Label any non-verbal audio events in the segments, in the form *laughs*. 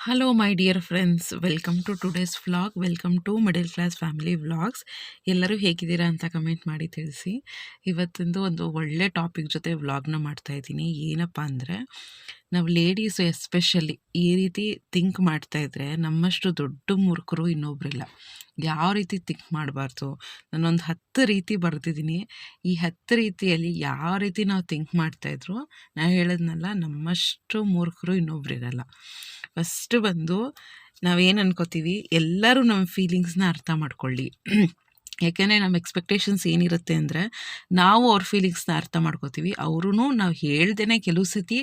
Hello my dear friends welcome to today's vlog welcome to middle class family vlogs ಎಲ್ಲರೂ ಹೇಗಿದ್ದೀರಾ ಅಂತ comment ಮಾಡಿ ತಿಳಿಸಿ. ಇವತ್ತಿಂದು ಒಂದು ಒಳ್ಳೆ ಟಾಪಿಕ್ ಜೊತೆ ವ್ಲಾಗ್ನ ಮಾಡ್ತಾ ಇದ್ದೀನಿ. ಏನಪ್ಪ ಅಂದರೆ, ನಾವು ಲೇಡೀಸು ಎಸ್ಪೆಷಲಿ ಈ ರೀತಿ ಥಿಂಕ್ ಮಾಡ್ತಾ ಇದ್ರೆ ನಮ್ಮಷ್ಟು ದೊಡ್ಡ ಮೂರ್ಖರು ಇನ್ನೊಬ್ಬರಿಲ್ಲ ಯಾವ ರೀತಿ ಥಿಂಕ್ ಮಾಡಬಾರ್ದು, ನಾನೊಂದು ಹತ್ತು ರೀತಿ ಬರೆದಿದ್ದೀನಿ. ಈ ಹತ್ತು ರೀತಿಯಲ್ಲಿ ಯಾವ ರೀತಿ ನಾವು ಥಿಂಕ್ ಮಾಡ್ತಾಯಿದ್ರು ನಾವು ಹೇಳೋದ್ನಲ್ಲ, ನಮ್ಮಷ್ಟು ಮೂರ್ಖರು ಇನ್ನೊಬ್ರು ಇರಲ್ಲ. ಫಸ್ಟ್ ಬಂದು ನಾವೇನು ಅನ್ಕೋತೀವಿ, ಎಲ್ಲರೂ ನಮ್ಮ ಫೀಲಿಂಗ್ಸ್ನ ಅರ್ಥ ಮಾಡ್ಕೊಳ್ಳಿ. ಯಾಕೆಂದರೆ ನಮ್ಮ ಎಕ್ಸ್ಪೆಕ್ಟೇಷನ್ಸ್ ಏನಿರುತ್ತೆ ಅಂದರೆ ನಾವು ಅವ್ರ ಫೀಲಿಂಗ್ಸ್ನ ಅರ್ಥ ಮಾಡ್ಕೋತೀವಿ. ಅವ್ರೂ ನಾವು ಹೇಳ್ದೇ ಕೆಲವು ಸತಿ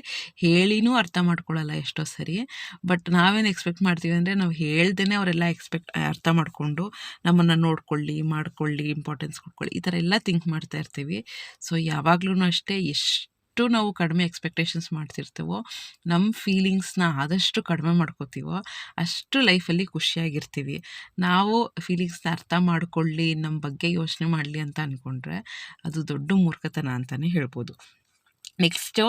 ಹೇಳಿನೂ ಅರ್ಥ ಮಾಡ್ಕೊಳ್ಳಲ್ಲ ಎಷ್ಟೋ ಸರಿ. ಬಟ್ ನಾವೇನು ಎಕ್ಸ್ಪೆಕ್ಟ್ ಮಾಡ್ತೀವಿ ಅಂದರೆ ನಾವು ಹೇಳ್ದೇ ಅವರೆಲ್ಲ ಎಕ್ಸ್ಪೆಕ್ಟ್ ಅರ್ಥ ಮಾಡಿಕೊಂಡು ನಮ್ಮನ್ನು ನೋಡ್ಕೊಳ್ಳಿ, ಮಾಡ್ಕೊಳ್ಳಿ ಇಂಪಾರ್ಟೆನ್ಸ್ ಕೊಟ್ಕೊಳ್ಳಿ, ಈ ಥರ ಎಲ್ಲ ಥಿಂಕ್ ಮಾಡ್ತಾ ಇರ್ತೀವಿ. ಸೊ ಯಾವಾಗ್ಲೂ ಅಷ್ಟೇ, ಎಷ್ಟು ಎಷ್ಟು ನಾವು ಕಡಿಮೆ ಎಕ್ಸ್ಪೆಕ್ಟೇಷನ್ಸ್ ಮಾಡ್ತಿರ್ತೀವೋ ನಮ್ಮ ಫೀಲಿಂಗ್ಸ್ನ ಆದಷ್ಟು ಕಡಿಮೆ ಮಾಡ್ಕೋತೀವೋ, ಅಷ್ಟು ಲೈಫಲ್ಲಿ ಖುಷಿಯಾಗಿರ್ತೀವಿ. ನಾವು ಫೀಲಿಂಗ್ಸ್ನ ಅರ್ಥ ಮಾಡಿಕೊಳ್ಳಿ ನಮ್ಮ ಬಗ್ಗೆ ಯೋಚನೆ ಮಾಡಲಿ ಅಂತ ಅಂದ್ಕೊಂಡ್ರೆ ಅದು ದೊಡ್ಡ ಮೂರ್ಖತನ ಅಂತಲೇ ಹೇಳ್ಬೋದು. ನೆಕ್ಸ್ಟು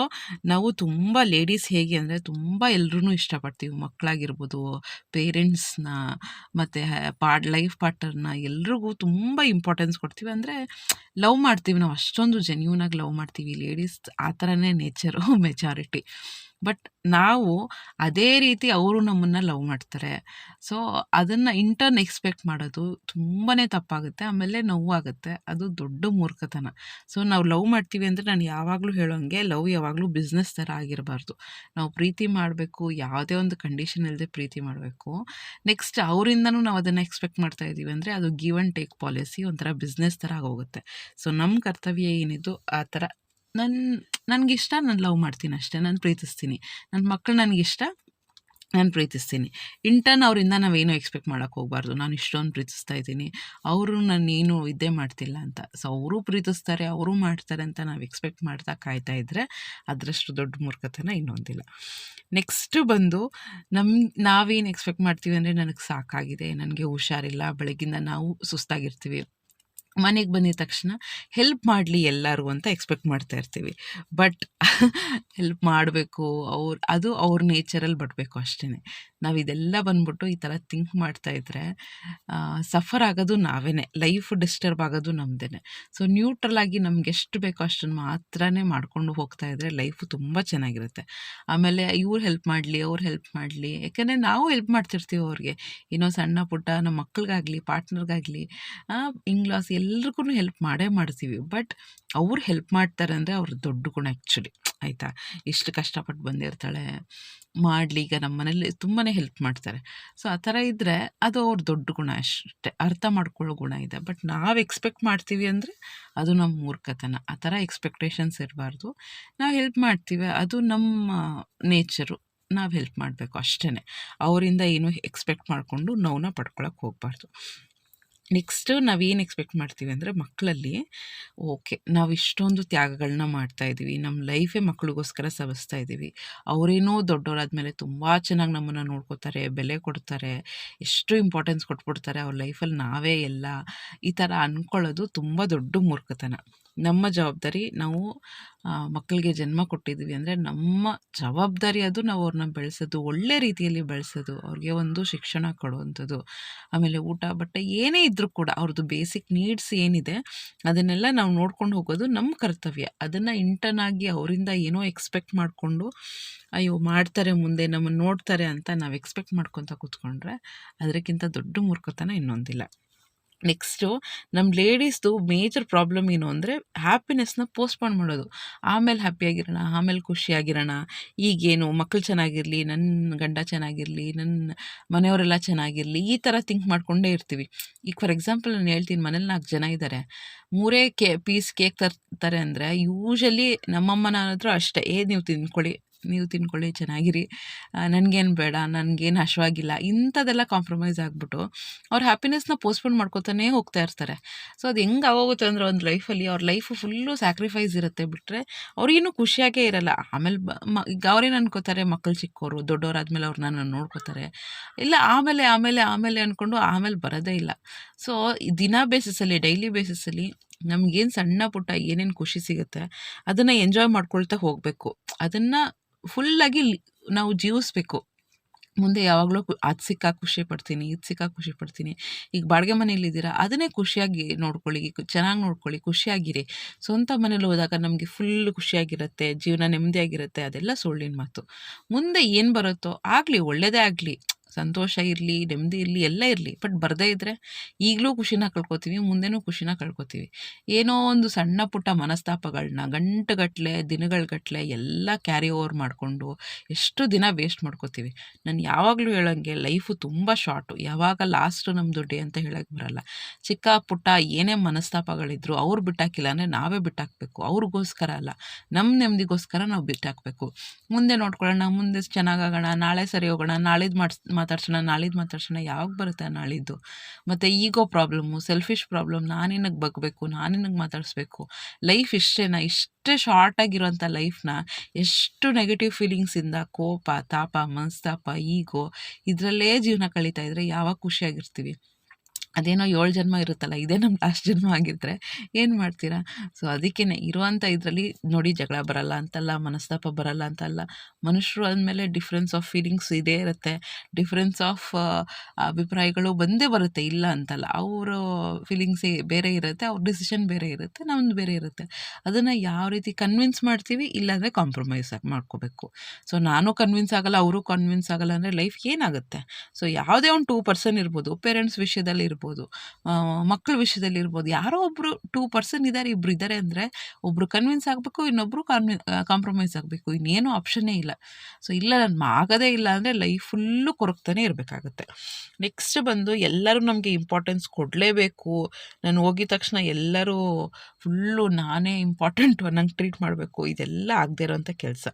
ನಾವು ತುಂಬ ಲೇಡೀಸ್ ಹೇಗೆ ಅಂದರೆ ತುಂಬ ಎಲ್ಲರೂ ಇಷ್ಟಪಡ್ತೀವಿ. ಮಕ್ಕಳಾಗಿರ್ಬೋದು ಪೇರೆಂಟ್ಸ್ನ ಮತ್ತು ಪಾಡ್ ಲೈಫ್ ಪಾರ್ಟ್ನರ್ನ ಎಲ್ರಿಗೂ ತುಂಬ ಇಂಪಾರ್ಟೆನ್ಸ್ ಕೊಡ್ತೀವಿ. ಅಂದರೆ ಲವ್ ಮಾಡ್ತೀವಿ, ನಾವು ಅಷ್ಟೊಂದು ಜೆನ್ಯೂನಾಗಿ ಲವ್ ಮಾಡ್ತೀವಿ. ಲೇಡೀಸ್ ಆ ಥರನೇ ನೇಚರು ಮೆಜಾರಿಟಿ ಬಟ್ ನಾವು ಅದೇ ರೀತಿ ಅವರು ನಮ್ಮನ್ನು ಲವ್ ಮಾಡ್ತಾರೆ. ಸೊ ಅದನ್ನು ಇಂಟರ್ನ್ ಎಕ್ಸ್ಪೆಕ್ಟ್ ಮಾಡೋದು ತುಂಬಾ ತಪ್ಪಾಗುತ್ತೆ. ಆಮೇಲೆ ನೋವಾಗುತ್ತೆ ಅದು ದೊಡ್ಡ ಮೂರ್ಖತನ. ಸೊ ನಾವು ಲವ್ ಮಾಡ್ತೀವಿ ಅಂದರೆ ನಾನು ಯಾವಾಗಲೂ ಹೇಳೋಂಗೆ ಲವ್ ಯಾವಾಗಲೂ ಬಿಸ್ನೆಸ್ ಥರ ಆಗಿರಬಾರ್ದು. ನಾವು ಪ್ರೀತಿ ಮಾಡಬೇಕು, ಯಾವುದೇ ಒಂದು ಕಂಡೀಷನ್ ಇಲ್ಲದೆ ಪ್ರೀತಿ ಮಾಡಬೇಕು. ನೆಕ್ಸ್ಟ್ ಅವರಿಂದನೂ ನಾವು ಅದನ್ನು ಎಕ್ಸ್ಪೆಕ್ಟ್ ಮಾಡ್ತಾ ಇದ್ದೀವಿ ಅಂದರೆ ಅದು ಗಿವ್ ಆ್ಯಂಡ್ ಟೇಕ್ ಪಾಲಿಸಿ ಒಂಥರ ಬಿಸ್ನೆಸ್ ಥರ ಆಗೋಗುತ್ತೆ. ಸೊ ನಮ್ಮ ಕರ್ತವ್ಯ ಏನಿದ್ದು, ಆ ಥರ ನನ್ನ ನನಗಿಷ್ಟ ನಾನು ಲವ್ ಮಾಡ್ತೀನಿ ಅಷ್ಟೇ, ನಾನು ಪ್ರೀತಿಸ್ತೀನಿ. ನನ್ನ ಮಕ್ಕಳು ನನಗಿಷ್ಟ, ನಾನು ಪ್ರೀತಿಸ್ತೀನಿ. ಇಂಟರ್ನ್ ಅವರಿಂದ ನಾವೇನು ಎಕ್ಸ್ಪೆಕ್ಟ್ ಮಾಡೋಕ್ಕೆ ಹೋಗ್ಬಾರ್ದು. ನಾನು ಇಷ್ಟೊಂದು ಪ್ರೀತಿಸ್ತಾ ಇದ್ದೀನಿ. ಅವರು ನಾನೇನು ಇದ್ದೇ ಮಾಡ್ತಿಲ್ಲ ಅಂತ. ಸೊ, ಅವರು ಪ್ರೀತಿಸ್ತಾರೆ, ಅವರು ಮಾಡ್ತಾರೆ ಅಂತ ನಾವು ಎಕ್ಸ್ಪೆಕ್ಟ್ ಮಾಡ್ತಾ ಕಾಯ್ತಾ ಇದ್ದರೆ ಅದರಷ್ಟು ದೊಡ್ಡ ಮೂರ್ಖತನ ಇನ್ನೊಂದಿಲ್ಲ. ನೆಕ್ಸ್ಟ್ ಬಂದು ನಮ್ಮ ನಾವೇನು ಎಕ್ಸ್ಪೆಕ್ಟ್ ಮಾಡ್ತೀವಿ ಅಂದರೆ ನನಗೆ ಸಾಕಾಗಿದೆ, ನನಗೆ ಹುಷಾರಿಲ್ಲ, ಬೆಳಗ್ಗಿಂದ ನಾವು ಸುಸ್ತಾಗಿರ್ತೀವಿ. ಮನೆಗೆ ಬಂದಿದ ತಕ್ಷಣ ಹೆಲ್ಪ್ ಮಾಡಲಿ ಎಲ್ಲರಿಗೂ ಅಂತ ಎಕ್ಸ್ಪೆಕ್ಟ್ ಮಾಡ್ತಾ ಇರ್ತೀವಿ. ಬಟ್ ಹೆಲ್ಪ್ *laughs* ಮಾಡಬೇಕು, ಅವ್ರು, ಅದು ಅವ್ರ ನೇಚರಲ್ಲಿ ಬರಬೇಕು ಅಷ್ಟೇ ನಾವು ಇದೆಲ್ಲ ಬಂದ್ಬಿಟ್ಟು ಈ ಥರ ಥಿಂಕ್ ಮಾಡ್ತಾ ಇದ್ದರೆ ಸಫರ್ ಆಗೋದು ನಾವೇ ಲೈಫ್ ಡಿಸ್ಟರ್ಬ್ ಆಗೋದು ನಮ್ಮದೇ ಸೊ ನ್ಯೂಟ್ರಲ್ ಆಗಿ ನಮ್ಗೆ ಎಷ್ಟು ಬೇಕೋ ಅಷ್ಟನ್ನು ಮಾತ್ರನೇ ಮಾಡ್ಕೊಂಡು ಹೋಗ್ತಾ ಇದ್ರೆ ಲೈಫು ತುಂಬ ಚೆನ್ನಾಗಿರುತ್ತೆ. ಆಮೇಲೆ ಇವ್ರು ಹೆಲ್ಪ್ ಮಾಡಲಿ, ಅವ್ರು ಹೆಲ್ಪ್ ಮಾಡಲಿ. ಯಾಕೆಂದರೆ ನಾವು ಹೆಲ್ಪ್ ಮಾಡ್ತಿರ್ತೀವಿ ಅವ್ರಿಗೆ. ಏನೋ ಸಣ್ಣ ಪುಟ್ಟ ನಮ್ಮ ಮಕ್ಳಿಗಾಗಲಿ ಪಾರ್ಟ್ನರ್ಗಾಗಲಿ ಇಂಗ್ಲಾಸ್ ಎಲ್ರಿಗೂ ಹೆಲ್ಪ್ ಮಾಡೇ ಮಾಡ್ತೀವಿ ಬಟ್ ಅವ್ರು ಹೆಲ್ಪ್ ಮಾಡ್ತಾರೆ ಅಂದರೆ ಅವ್ರ ದೊಡ್ಡ ಗುಣ ಆ್ಯಕ್ಚುಲಿ ಆಯಿತಾ? ಇಷ್ಟು ಕಷ್ಟಪಟ್ಟು ಬಂದಿರ್ತಾಳೆ. ಮಾಡಲಿ, ಈಗ ನಮ್ಮ ಮನೇಲಿ ತುಂಬಾ ಹೆಲ್ಪ್ ಮಾಡ್ತಾರೆ. ಸೊ, ಆ ಥರ ಇದ್ದರೆ ಅದು ಅವ್ರ ದೊಡ್ಡ ಗುಣ ಅಷ್ಟೇ. ಅರ್ಥ ಮಾಡ್ಕೊಳ್ಳೋ ಗುಣ ಇದೆ. ಬಟ್ ನಾವು ಎಕ್ಸ್ಪೆಕ್ಟ್ ಮಾಡ್ತೀವಿ ಅಂದರೆ ಅದು ನಮ್ಮ ಮೂರ್ಖತನ. ಆ ಥರ ಎಕ್ಸ್ಪೆಕ್ಟೇಷನ್ಸ್ ಇರಬಾರ್ದು. ನಾವು ಹೆಲ್ಪ್ ಮಾಡ್ತೀವಿ. ಅದು ನಮ್ಮ ನೇಚರು. ನಾವು ಹೆಲ್ಪ್ ಮಾಡಬೇಕು ಅಷ್ಟೇ ಅವರಿಂದ ಏನು ಎಕ್ಸ್ಪೆಕ್ಟ್ ಮಾಡಿಕೊಂಡು ನೋವನ್ನ ಪಡ್ಕೊಳಕ್ಕೆ ಹೋಗಬಾರ್ದು. ನೆಕ್ಸ್ಟ್ ನಾವೇನು ಎಕ್ಸ್ಪೆಕ್ಟ್ ಮಾಡ್ತೀವಿ ಅಂದರೆ ಮಕ್ಕಳಲ್ಲಿ ಓಕೆ, ನಾವು ಇಷ್ಟೊಂದು ತ್ಯಾಗಗಳನ್ನ ಮಾಡ್ತಾ ಇದ್ದೀವಿ ನಮ್ಮ ಲೈಫೇ ಮಕ್ಕಳಿಗೋಸ್ಕರ ಸವಿಸ್ತಾ ಇದ್ದೀವಿ. ಅವರೇನೋ ದೊಡ್ಡವರಾದ್ಮೇಲೆ ತುಂಬ ಚೆನ್ನಾಗಿ ನಮ್ಮನ್ನು ನೋಡ್ಕೋತಾರೆ, ಬೆಲೆ ಕೊಡ್ತಾರೆ, ಎಷ್ಟು ಇಂಪಾರ್ಟೆನ್ಸ್ ಕೊಟ್ಬಿಡ್ತಾರೆ ಅವ್ರ ಲೈಫಲ್ಲಿ ನಾವೇ ಎಲ್ಲ, ಈ ಥರ ಅಂದ್ಕೊಳ್ಳೋದು ತುಂಬ ದೊಡ್ಡ ಮೂರ್ಖತನ. ನಮ್ಮ ಜವಾಬ್ದಾರಿ ನಾವು ಮಕ್ಕಳಿಗೆ ಜನ್ಮ ಕೊಟ್ಟಿದ್ದೀವಿ ಅಂದರೆ ನಮ್ಮ ಜವಾಬ್ದಾರಿ ಅದು ನಾವು ಅವ್ರನ್ನ ಬೆಳೆಸೋದು, ಒಳ್ಳೆ ರೀತಿಯಲ್ಲಿ ಬೆಳೆಸೋದು, ಅವ್ರಿಗೆ ಒಂದು ಶಿಕ್ಷಣ ಕೊಡುವಂಥದ್ದು. ಆಮೇಲೆ ಊಟ, ಬಟ್ಟೆ ಏನೇ ಇದ್ದರೂ ಕೂಡ ಅವ್ರದ್ದು ಬೇಸಿಕ್ ನೀಡ್ಸ್ ಏನಿದೆ, ಅದನ್ನೆಲ್ಲ ನಾವು ನೋಡ್ಕೊಂಡು ಹೋಗೋದು ನಮ್ಮ ಕರ್ತವ್ಯ. ಅದನ್ನು ಇಂಟರ್ನಾಗಿ ಅವರಿಂದ ಏನೋ ಎಕ್ಸ್ಪೆಕ್ಟ್ ಮಾಡಿಕೊಂಡು, ಅಯ್ಯೋ, ಮಾಡ್ತಾರೆ ಮುಂದೆ, ನಮ್ಮನ್ನು ನೋಡ್ತಾರೆ ಅಂತ ನಾವು ಎಕ್ಸ್ಪೆಕ್ಟ್ ಮಾಡ್ಕೊತ ಕೂತ್ಕೊಂಡ್ರೆ ಅದಕ್ಕಿಂತ ದೊಡ್ಡ ಮೂರ್ಖತನ ಇನ್ನೊಂದಿಲ್ಲ. ನೆಕ್ಸ್ಟು ನಮ್ಮ ಲೇಡೀಸ್ದು ಮೇಜರ್ ಪ್ರಾಬ್ಲಮ್ ಏನು ಅಂದರೆ ಹ್ಯಾಪಿನೆಸ್ನ ಪೋಸ್ಟ್ಪೋನ್ ಮಾಡೋದು. ಆಮೇಲೆ ಹ್ಯಾಪಿಯಾಗಿರೋಣ, ಆಮೇಲೆ ಖುಷಿಯಾಗಿರೋಣ, ಈಗೇನು ಮಕ್ಕಳು ಚೆನ್ನಾಗಿರಲಿ ನನ್ನ ಗಂಡ ಚೆನ್ನಾಗಿರಲಿ ನನ್ನ ಮನೆಯವರೆಲ್ಲ ಚೆನ್ನಾಗಿರಲಿ, ಈ ಥರ ಥಿಂಕ್ ಮಾಡಿಕೊಂಡೇ ಇರ್ತೀವಿ. ಈಗ ಫಾರ್ ಎಕ್ಸಾಂಪಲ್ ನಾನು ಹೇಳ್ತೀನಿ, ಮನೇಲಿ ನಾಲ್ಕು ಜನ ಇದ್ದಾರೆ ಮೂರೇ ಕೇ, ಪೀಸ್ ಕೇಕ್ ತರ್ತಾರೆ ಅಂದರೆ ಯೂಶಲಿ ನಮ್ಮಮ್ಮನಾದ್ರೂ ಅಷ್ಟೇ. ಏ, ನೀವು ತಿಂದ್ಕೊಳ್ಳಿ. ನೀವು ತಿನ್ಕೊಳ್ಳಿ ಚೆನ್ನಾಗಿರಿ. ನನಗೇನು ಬೇಡ, ನನಗೇನು ಹಶ್ವಾಗಿಲ್ಲ ಇಂಥದ್ದೆಲ್ಲ ಕಾಂಪ್ರಮೈಸ್ ಆಗಿಬಿಟ್ಟು ಅವ್ರ ಹ್ಯಾಪಿನೆಸ್ನ ಪೋಸ್ಟ್ಪೋನ್ ಮಾಡ್ಕೋತಾನೇ ಹೋಗ್ತಾ ಇರ್ತಾರೆ. ಸೊ ಅದು ಹೆಂಗೆ ಆಗೋಗುತ್ತೆ ಅಂದರೆ ಒಂದು ಲೈಫಲ್ಲಿ ಅವ್ರ ಲೈಫು ಫುಲ್ಲು ಸ್ಯಾಕ್ರಿಫೈಸ್ ಇರುತ್ತೆ ಬಿಟ್ಟರೆ ಅವ್ರಿಗಿನ್ನೂ ಖುಷಿಯಾಗೇ ಇರಲ್ಲ. ಆಮೇಲೆ ಮ, ಈಗ ಅವ್ರೇನು ಅನ್ಕೋತಾರೆ ಮಕ್ಕಳು ಚಿಕ್ಕವರು ದೊಡ್ಡವರಾದ್ಮೇಲೆ ಅವ್ರು ನನ್ನ ನೋಡ್ಕೋತಾರೆ. ಇಲ್ಲ, ಆಮೇಲೆ ಆಮೇಲೆ ಆಮೇಲೆ ಅಂದ್ಕೊಂಡು ಆಮೇಲೆ ಬರೋದೇ ಇಲ್ಲ. ಸೊ ದಿನ ಬೇಸಿಸಲ್ಲಿ ಡೈಲಿ ಬೇಸಿಸಲ್ಲಿ ನಮಗೇನು ಸಣ್ಣ ಪುಟ್ಟ ಏನೇನು ಖುಷಿ ಸಿಗುತ್ತೆ, ಅದನ್ನು ಎಂಜಾಯ್ ಮಾಡ್ಕೊಳ್ತಾ ಹೋಗಬೇಕು. ಅದನ್ನು ಫುಲ್ಲಾಗಿ ನಾವು ಜೀವಿಸ್ಬೇಕು. ಮುಂದೆ ಯಾವಾಗಲೂ ಅದು ಸಿಕ್ಕಾಗ ಖುಷಿ ಪಡ್ತೀನಿ, ಇದು ಸಿಕ್ಕಾಗ ಖುಷಿ ಪಡ್ತೀನಿ. ಈಗ ಬಾಡಿಗೆ ಮನೇಲಿದ್ದೀರಾ ಅದನ್ನೇ ಖುಷಿಯಾಗಿ ನೋಡ್ಕೊಳ್ಳಿ ಚೆನ್ನಾಗಿ ನೋಡ್ಕೊಳ್ಳಿ, ಖುಷಿಯಾಗಿರಿ. ಸ್ವಂತ ಮನೇಲಿ ಹೋದಾಗ ನಮಗೆ ಫುಲ್ ಖುಷಿಯಾಗಿರುತ್ತೆ, ಜೀವನ ನೆಮ್ಮದಿಯಾಗಿರುತ್ತೆ, ಅದೆಲ್ಲ ಸುಳ್ಳಿನ ಮಾತು. ಮುಂದೆ ಏನು ಬರುತ್ತೋ ಆಗಲಿ ಒಳ್ಳೆಯದೇ ಆಗಲಿ ಸಂತೋಷ ಇರಲಿ, ನೆಮ್ಮದಿ ಇರಲಿ, ಎಲ್ಲ ಇರಲಿ. ಬಟ್ ಬರದೇ ಇದ್ದರೆ ಈಗಲೂ ಖುಷಿನ ಕಳ್ಕೊತೀವಿ, ಮುಂದೆನೂ ಖುಷಿನ ಕಳ್ಕೊತೀವಿ. ಏನೋ ಒಂದು ಸಣ್ಣ ಪುಟ್ಟ ಮನಸ್ತಾಪಗಳನ್ನ ಗಂಟೆಗಟ್ಟಲೆ ದಿನಗಳಗಟ್ಟಲೆ ಎಲ್ಲ ಕ್ಯಾರಿ ಓವರ್ ಮಾಡಿಕೊಂಡು ಎಷ್ಟು ದಿನ ವೇಸ್ಟ್ ಮಾಡ್ಕೋತೀವಿ. ನಾನು ಯಾವಾಗಲೂ ಹೇಳೋಂಗೆ ಲೈಫು ತುಂಬ ಶಾರ್ಟು ಯಾವಾಗ ಲಾಸ್ಟ್ ನಮ್ಮದು ಡೇ ಅಂತ ಹೇಳೋಕ್ಕೆ ಬರಲ್ಲ. ಚಿಕ್ಕ ಪುಟ್ಟ ಏನೇ ಮನಸ್ತಾಪಗಳಿದ್ರು ಅವ್ರು ಬಿಟ್ಟಾಕಿಲ್ಲ ಅಂದರೆ ನಾವೇ ಬಿಟ್ಟಾಕಬೇಕು. ಅವ್ರಿಗೋಸ್ಕರ ಅಲ್ಲ. ನಮ್ಮ ನೆಮ್ಮದಿಗೋಸ್ಕರ ನಾವು ಬಿಟ್ಟಾಕಬೇಕು. ಮುಂದೆ ನೋಡ್ಕೊಳ್ಳೋಣ, ಮುಂದೆ ಚೆನ್ನಾಗಾಗೋಣ ನಾಳೆ ಸರಿ ಹೋಗೋಣ, ನಾಳೆದು ಮಾಡಿಸ್ ಮಾತಾಡ್ಸೋಣ, ನಾಳಿದ್ದು ಮಾತಾಡ್ಸೋಣ, ಯಾವಾಗ ಬರುತ್ತೆ ನಾಳಿದ್ದು? ಮತ್ತು ಈಗೋ ಪ್ರಾಬ್ಲಮ್ಮು, ಸೆಲ್ಫಿಶ್ ಪ್ರಾಬ್ಲಮ್ ನಾನಿನಗೆ ಬಗ್ಬೇಕು ನಾನಿನಗೆ ಮಾತಾಡಿಸ್ಬೇಕು? ಲೈಫ್ ಇಷ್ಟೇನಾ? ಇಷ್ಟೇ ಶಾರ್ಟಾಗಿರೋಂಥ ಲೈಫ್ನ? ಎಷ್ಟು ನೆಗೆಟಿವ್ ಫೀಲಿಂಗ್ಸಿಂದ ಕೋಪ, ತಾಪ, ಮನಸ್ತಾಪ, ಈಗೋ, ಇದರಲ್ಲೇ ಜೀವನ ಕಳೀತಾ ಇದ್ದರೆ ಯಾವಾಗ ಖುಷಿಯಾಗಿರ್ತೀವಿ? ಅದೇನೋ ಏಳು ಜನ್ಮ ಇರುತ್ತಲ್ಲ, ಇದೇ ನಮ್ಮ ಲಾಸ್ಟ್ ಜನ್ಮ ಆಗಿದ್ದರೆ ಏನು ಮಾಡ್ತೀರಾ? ಸೊ ಅದಕ್ಕೇ ಇರುವಂಥ ಇದರಲ್ಲಿ ನೋಡಿ ಜಗಳ ಬರಲ್ಲ, ಅಂತಲ್ಲ ಮನಸ್ತಾಪ ಬರಲ್ಲ, ಅಂತಲ್ಲ ಮನುಷ್ಯರು ಅಂದಮೇಲೆ ಡಿಫ್ರೆನ್ಸ್ ಆಫ್ ಫೀಲಿಂಗ್ಸ್ ಇದೇ ಇರುತ್ತೆ. ಡಿಫ್ರೆನ್ಸ್ ಆಫ್ ಅಭಿಪ್ರಾಯಗಳು ಬಂದೇ ಬರುತ್ತೆ, ಇಲ್ಲ ಅಂತಲ್ಲ. ಅವರು ಫೀಲಿಂಗ್ಸೇ ಬೇರೆ ಇರುತ್ತೆ, ಅವ್ರ ಡಿಸಿಷನ್ ಬೇರೆ ಇರುತ್ತೆ ನಮ್ಮದು ಬೇರೆ ಇರುತ್ತೆ. ಅದನ್ನು ಯಾವ ರೀತಿ ಕನ್ವಿನ್ಸ್ ಮಾಡ್ತೀವಿ, ಇಲ್ಲಾಂದರೆ ಕಾಂಪ್ರಮೈಸ್ ಮಾಡ್ಕೋಬೇಕು. ಸೊ ನಾನು ಕನ್ವಿನ್ಸ್ ಆಗಲ್ಲ, ಅವರು ಕನ್ವಿನ್ಸ್ ಆಗಲ್ಲ ಅಂದರೆ ಲೈಫ್ ಏನಾಗುತ್ತೆ? ಸೊ ಯಾವುದೇ ಒಂದು ಟೂ ಪರ್ಸನ್ ಇರ್ಬೋದು. ಪೇರೆಂಟ್ಸ್ ವಿಷಯದಲ್ಲಿ ಇರ್ಬೋದು. ಇರ್ಬೋದು. ಮಕ್ಕಳ ವಿಷಯದಲ್ಲಿ ಇರ್ಬೋದು. ಯಾರೋ ಒಬ್ಬರು ಟೂ ಪರ್ಸನ್ ಇದ್ದಾರೆ ಇಬ್ಬರು ಇದ್ದಾರೆ ಅಂದರೆ ಒಬ್ಬರು ಕನ್ವಿನ್ಸ್ ಆಗಬೇಕು ಇನ್ನೊಬ್ಬರು ಕಾನ್ವಿ ಕಾಂಪ್ರಮೈಸ್ ಆಗಬೇಕು. ಇನ್ನೇನು ಆಪ್ಷನ್ನೇ ಇಲ್ಲ. ಸೊ ಇಲ್ಲ, ನಾನು ಆಗೋದೇ ಇಲ್ಲ ಅಂದರೆ ಲೈಫ್ ಫುಲ್ಲು ಕೊರಗ್ತಾನೆ ಇರಬೇಕಾಗತ್ತೆ. ನೆಕ್ಸ್ಟ್ ಬಂದು ಎಲ್ಲರೂ ನಮಗೆ ಇಂಪಾರ್ಟೆನ್ಸ್ ಕೊಡಲೇಬೇಕು. ನಾನು ಹೋಗಿದ ತಕ್ಷಣ ಎಲ್ಲರೂ ಫುಲ್ಲು ನಾನೇ ಇಂಪಾರ್ಟೆಂಟು ನಂಗೆ ಟ್ರೀಟ್ ಮಾಡಬೇಕು. ಇದೆಲ್ಲ ಆಗದೇ ಇರೋಂಥ ಕೆಲಸ.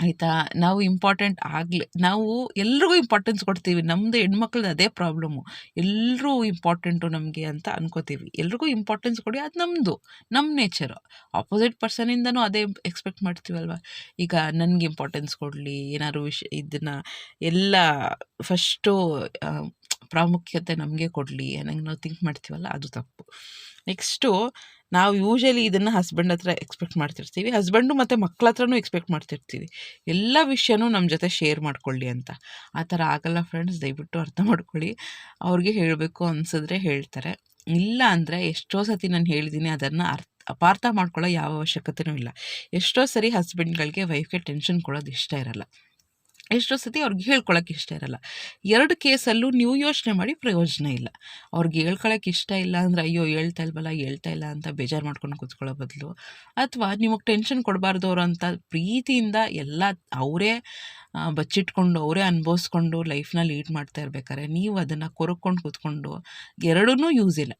ಆಯಿತಾ? ನಾವು ಇಂಪಾರ್ಟೆಂಟ್ ಆಗಲಿ, ನಾವು ಎಲ್ರಿಗೂ ಇಂಪಾರ್ಟೆನ್ಸ್ ಕೊಡ್ತೀವಿ. ನಮ್ಮದು ಹೆಣ್ಮಕ್ಳದ್ದು ಅದೇ ಪ್ರಾಬ್ಲಮ್ಮು ಎಲ್ಲರೂ ಇಂಪಾರ್ಟೆಂಟು ನಮಗೆ ಅಂತ ಅನ್ಕೋತೀವಿ. ಎಲ್ರಿಗೂ ಇಂಪಾರ್ಟೆನ್ಸ್ ಕೊಡಿ, ಅದು ನಮ್ಮದು ನಮ್ಮ ನೇಚರು ಆಪೋಸಿಟ್ ಪರ್ಸನಿಂದನೂ ಅದೇ ಎಕ್ಸ್ಪೆಕ್ಟ್ ಮಾಡ್ತೀವಲ್ವ? ಈಗ ನನಗೆ ಇಂಪಾರ್ಟೆನ್ಸ್ ಕೊಡಲಿ, ಏನಾದ್ರು ವಿಷ ಇದನ್ನು ಎಲ್ಲ ಫಸ್ಟು ಪ್ರಾಮುಖ್ಯತೆ ನಮಗೆ ಕೊಡಲಿ ಅನ್ನಂಗೆ ನಾವು ಥಿಂಕ್ ಮಾಡ್ತೀವಲ್ಲ, ಅದು ತಪ್ಪು. ನೆಕ್ಸ್ಟು ನಾವು ಯೂಶಲಿ ಇದನ್ನು ಹಸ್ಬೆಂಡ್ ಹತ್ರ ಎಕ್ಸ್ಪೆಕ್ಟ್ ಮಾಡ್ತಿರ್ತೀವಿ. ಹಸ್ಬೆಂಡು ಮತ್ತು ಮಕ್ಕಳ ಹತ್ರನೂ ಎಕ್ಸ್ಪೆಕ್ಟ್ ಮಾಡ್ತಿರ್ತೀವಿ. ಎಲ್ಲ ವಿಷಯನೂ ನಮ್ಮ ಜೊತೆ ಶೇರ್ ಮಾಡ್ಕೊಳ್ಳಿ ಅಂತ. ಆ ಥರ ಆಗಲ್ಲ ಫ್ರೆಂಡ್ಸ್ ದಯವಿಟ್ಟು ಅರ್ಥ ಮಾಡ್ಕೊಳ್ಳಿ. ಅವ್ರಿಗೆ ಹೇಳಬೇಕು ಅನಿಸಿದ್ರೆ ಹೇಳ್ತಾರೆ. ಇಲ್ಲ ಅಂದರೆ ಎಷ್ಟೋ ಸತಿ ನಾನು ಹೇಳಿದ್ದೀನಿ ಅದನ್ನು ಅರ್ಥ, ಅಪಾರ್ಥ ಮಾಡ್ಕೊಳ್ಳೋ ಯಾವ ಅವಶ್ಯಕತೆಯೂ ಇಲ್ಲ. ಎಷ್ಟೋ ಸರಿ ಹಸ್ಬೆಂಡ್ಗಳಿಗೆ ವೈಫ್ಗೆ ಟೆನ್ಷನ್ ಕೊಡೋದು ಇಷ್ಟ ಇರಲ್ಲ. ಎಷ್ಟೋ ಸತಿ ಅವ್ರಿಗೆ ಹೇಳ್ಕೊಳಕ್ಕೆ ಇಷ್ಟ ಇರಲ್ಲ. ಎರಡು ಕೇಸಲ್ಲೂ ನೀವು ಯೋಚನೆ ಮಾಡಿ ಪ್ರಯೋಜನ ಇಲ್ಲ. ಅವ್ರಿಗೆ ಹೇಳ್ಕೊಳಕ್ಕೆ ಇಷ್ಟ ಇಲ್ಲ ಅಂದರೆ, ಅಯ್ಯೋ, ಹೇಳ್ತಾ ಇಲ್ವಲ್ಲ, ಹೇಳ್ತಾ ಇಲ್ಲ ಅಂತ ಬೇಜಾರು ಮಾಡ್ಕೊಂಡು ಕೂತ್ಕೊಳ್ಳೋ ಬದಲು, ಅಥವಾ ನಿಮಗೆ ಟೆನ್ಷನ್ ಕೊಡಬಾರ್ದು ಅವರು ಅಂತ ಪ್ರೀತಿಯಿಂದ ಎಲ್ಲ ಅವರೇ ಬಚ್ಚಿಟ್ಕೊಂಡು, ಅವರೇ ಅನುಭವಿಸ್ಕೊಂಡು ಲೈಫ್ನ ಲೀಡ್ ಮಾಡ್ತಾ ಇರ್ಬೇಕಾದ್ರೆ ನೀವು ಅದನ್ನು ಕೊರಕೊಂಡು ಕೂತ್ಕೊಂಡು ಎರಡೂ ಯೂಸ್ ಇಲ್ಲ.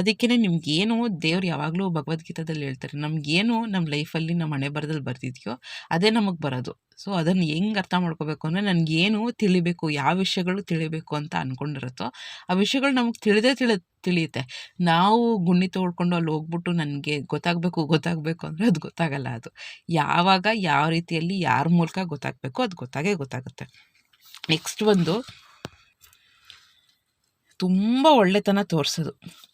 ಅದಕ್ಕೇ ನಿಮ್ಗೇನು ದೇವ್ರು ಯಾವಾಗಲೂ ಭಗವದ್ಗೀತಾದಲ್ಲಿ ಹೇಳ್ತಾರೆ, ನಮಗೇನು ನಮ್ಮ ಲೈಫಲ್ಲಿ ನಮ್ಮ ಹಣೆ ಬರದಲ್ಲಿ ಬರ್ತಿದೆಯೋ ಅದೇ ನಮಗೆ ಬರೋದು. ಸೊ, ಅದನ್ನು ಹೆಂಗೆ ಅರ್ಥ ಮಾಡ್ಕೋಬೇಕು ಅಂದರೆ ನನಗೇನು ತಿಳಿಬೇಕು, ಯಾವ ವಿಷಯಗಳು ತಿಳಿಬೇಕು ಅಂತ ಅಂದ್ಕೊಂಡಿರುತ್ತೋ ಆ ವಿಷಯಗಳು ನಮಗೆ ತಿಳಿದೇ ತಿಳಿ, ತಿಳಿಯುತ್ತೆ. ನಾವು ಗುಂಡಿ ತೋಡ್ಕೊಂಡು ಅಲ್ಲಿ ಹೋಗ್ಬಿಟ್ಟು ನನಗೆ ಗೊತ್ತಾಗಬೇಕು ಗೊತ್ತಾಗಬೇಕು ಅಂದರೆ ಅದು ಗೊತ್ತಾಗಲ್ಲ ಅದು. ಯಾವಾಗ, ಯಾವ ರೀತಿಯಲ್ಲಿ, ಯಾರ ಮೂಲಕ ಗೊತ್ತಾಗಬೇಕು, ಅದು ಗೊತ್ತಾಗೇ ಗೊತ್ತಾಗುತ್ತೆ. ನೆಕ್ಸ್ಟ್ ಒಂದು, ತುಂಬ ಒಳ್ಳೆತನ ತೋರಿಸೋದು.